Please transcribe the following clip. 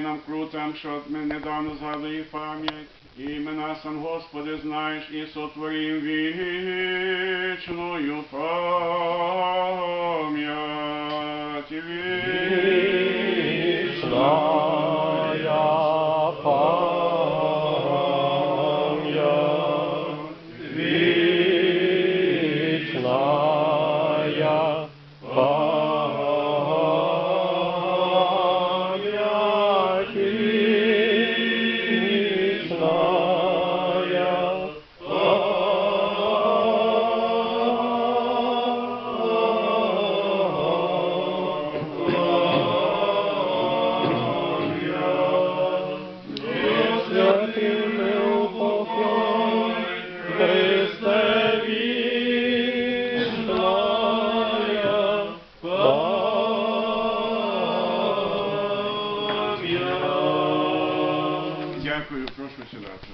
нам крутам, що ми недавно їх пам'ять. Імена сам Господи знаєш і сотворім вічною пам'ять. Вечная память, Дякую, прошу сідати.